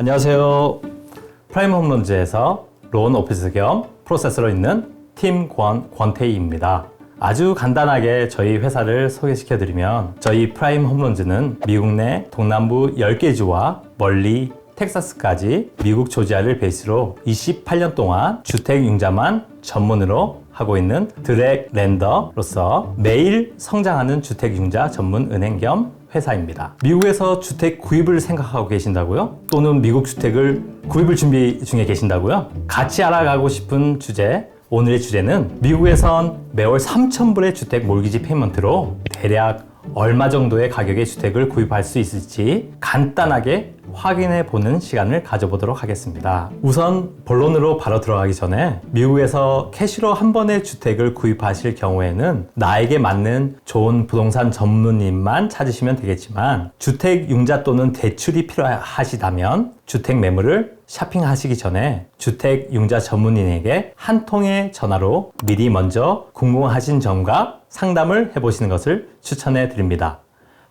안녕하세요. 프라임 홈런즈에서 론 오피스 겸 프로세서로 있는 팀 권, 권태희입니다. 아주 간단하게 저희 회사를 소개시켜 드리면 저희 프라임 홈런즈는 미국 내 동남부 10개 주와 멀리 텍사스까지 미국 조지아를 베이스로 28년 동안 주택 융자만 전문으로 하고 있는 드랙 랜더로서 매일 성장하는 주택 융자 전문 은행 겸 회사입니다. 미국에서 주택 구입을 생각하고 계신다고요? 또는 미국 주택을 구입을 준비 중에 계신다고요? 같이 알아가고 싶은 주제 오늘의 주제는 미국에선 매월 3,000불의 주택 몰기지 페이먼트로 대략 얼마 정도의 가격의 주택을 구입할 수 있을지 간단하게 확인해 보는 시간을 가져보도록 하겠습니다. 우선 본론으로 바로 들어가기 전에 미국에서 캐시로 한 번의 주택을 구입하실 경우에는 나에게 맞는 좋은 부동산 전문인만 찾으시면 되겠지만 주택 융자 또는 대출이 필요하시다면 주택 매물을 쇼핑하시기 전에 주택 융자 전문인에게 한 통의 전화로 미리 먼저 궁금하신 점과 상담을 해보시는 것을 추천해 드립니다.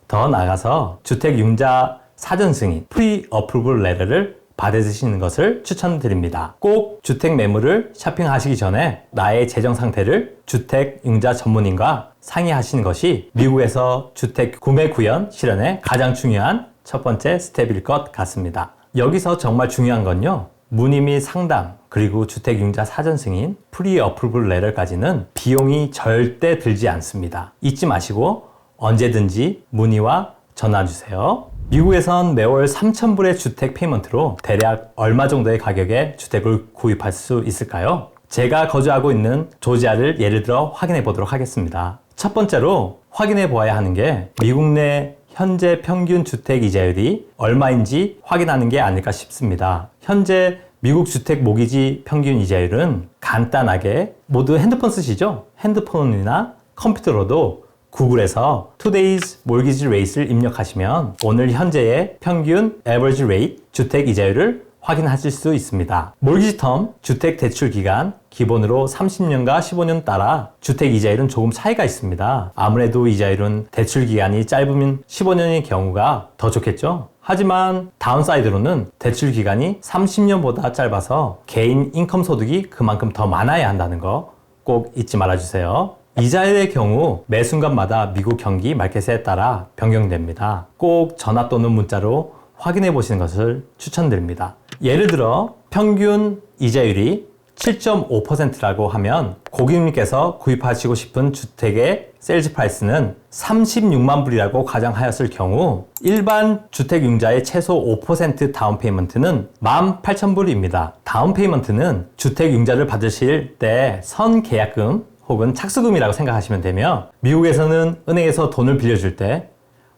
더 나아가서 주택 융자 사전 승인 프리 어프로블 레터를 받으시는 것을 추천드립니다. 꼭 주택 매물을 쇼핑하시기 전에 나의 재정 상태를 주택 융자 전문인과 상의하시는 것이 미국에서 주택 구매 구현 실현에 가장 중요한 첫 번째 스텝일 것 같습니다. 여기서 정말 중요한 건요. 문의 및 상담, 그리고 주택 융자 사전 승인, 프리 어프로블 레터까지는 비용이 절대 들지 않습니다. 잊지 마시고 언제든지 문의와 전화 주세요. 미국에선 매월 3,000불의 주택 페이먼트로 대략 얼마 정도의 가격에 주택을 구입할 수 있을까요? 제가 거주하고 있는 조지아를 예를 들어 확인해 보도록 하겠습니다. 첫 번째로 확인해 보아야 하는 게 미국 내 현재 평균 주택 이자율이 얼마인지 확인하는 게 아닐까 싶습니다. 현재 미국 주택 모기지 평균 이자율은 간단하게 모두 핸드폰 쓰시죠? 핸드폰이나 컴퓨터로도 구글에서 Today's Mortgage Rate를 입력하시면 오늘 현재의 평균 Average Rate 주택 이자율을 확인하실 수 있습니다. 몰기지 텀, 주택 대출 기간, 기본으로 30년과 15년 따라 주택 이자율은 조금 차이가 있습니다. 아무래도 이자율은 대출 기간이 짧으면 15년의 경우가 더 좋겠죠? 하지만 다운사이드로는 대출 기간이 30년보다 짧아서 개인 인컴 소득이 그만큼 더 많아야 한다는 거 꼭 잊지 말아주세요. 이자율의 경우 매 순간마다 미국 경기 마켓에 따라 변경됩니다. 꼭 전화 또는 문자로 확인해 보시는 것을 추천드립니다. 예를 들어 평균 이자율이 7.5%라고 하면 고객님께서 구입하시고 싶은 주택의 세일즈 프라이스는 36만 불이라고 가정하였을 경우 일반 주택 융자의 최소 5% 다운 페이먼트는 18,000불입니다. 다운 페이먼트는 주택 융자를 받으실 때 선 계약금 혹은 착수금이라고 생각하시면 되며 미국에서는 은행에서 돈을 빌려줄 때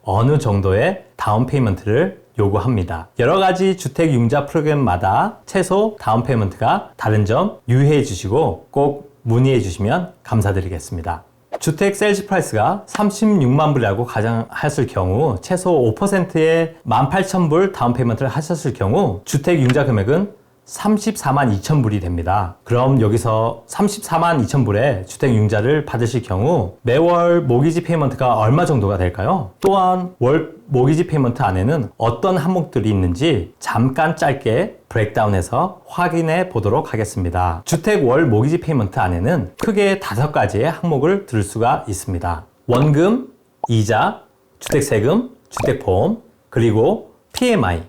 어느 정도의 다운 페이먼트를 요구합니다. 여러 가지 주택 융자 프로그램마다 최소 다운 페이먼트가 다른 점 유의해 주시고 꼭 문의해 주시면 감사드리겠습니다. 주택 세일즈 프라이스가 36만 불이라고 가정하였을 경우 최소 5%의 18,000불 다운 페이먼트를 하셨을 경우 주택 융자 금액은 34만 2천 불이 됩니다. 그럼 여기서 34만 2천 불의 주택 융자를 받으실 경우 매월 모기지 페이먼트가 얼마 정도가 될까요? 또한 월 모기지 페이먼트 안에는 어떤 항목들이 있는지 잠깐 짧게 브레이크다운해서 확인해 보도록 하겠습니다. 주택 월 모기지 페이먼트 안에는 크게 다섯 가지의 항목을 들을 수가 있습니다. 원금, 이자, 주택세금, 주택보험, 그리고 PMI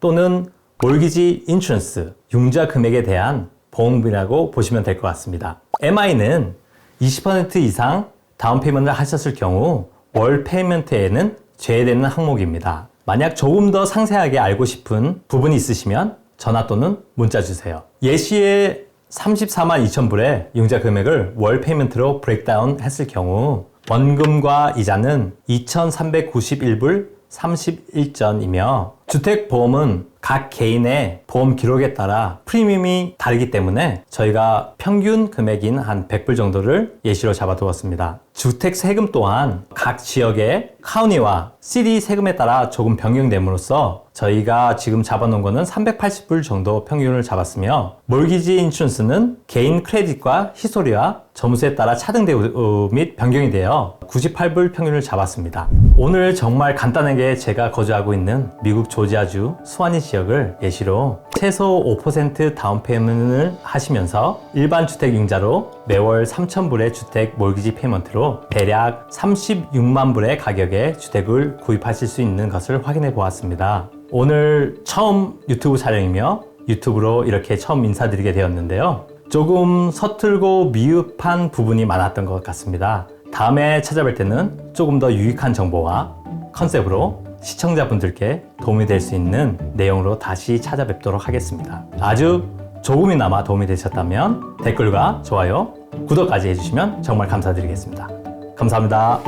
또는 몰기지 인슈런스, 융자 금액에 대한 보험금이라고 보시면 될 것 같습니다. MI는 20% 이상 다운 페이먼트를 하셨을 경우 월 페이먼트에는 제외되는 항목입니다. 만약 조금 더 상세하게 알고 싶은 부분이 있으시면 전화 또는 문자 주세요. 예시에 34만 2천 불의 융자 금액을 월 페이먼트로 브레이크다운 했을 경우 원금과 이자는 2,391불 31전이며 주택보험은 각 개인의 보험 기록에 따라 프리미엄이 다르기 때문에 저희가 평균 금액인 한 100불 정도를 예시로 잡아두었습니다. 주택 세금 또한 각 지역의 카운티와 시리 세금에 따라 조금 변경됨으로써 저희가 지금 잡아놓은 거는 380불 정도 평균을 잡았으며 몰기지 인슈런스는 개인 크레딧과 히스토리와 점수에 따라 차등되고 및 변경이 되어 98불 평균을 잡았습니다. 오늘 정말 간단하게 제가 거주하고 있는 미국 조지아주 수완이 지역을 예시로 최소 5% 다운 페이먼트를 하시면서 일반 주택 융자로 매월 3,000불의 주택 몰기지 페이먼트로 대략 36만 불의 가격의 주택을 구입하실 수 있는 것을 확인해 보았습니다. 오늘 처음 유튜브 촬영이며 유튜브로 이렇게 처음 인사드리게 되었는데요. 조금 서툴고 미흡한 부분이 많았던 것 같습니다. 다음에 찾아뵐 때는 조금 더 유익한 정보와 컨셉으로 시청자분들께 도움이 될 수 있는 내용으로 다시 찾아뵙도록 하겠습니다. 아주 조금이나마 도움이 되셨다면 댓글과 좋아요, 구독까지 해주시면 정말 감사드리겠습니다. 감사합니다.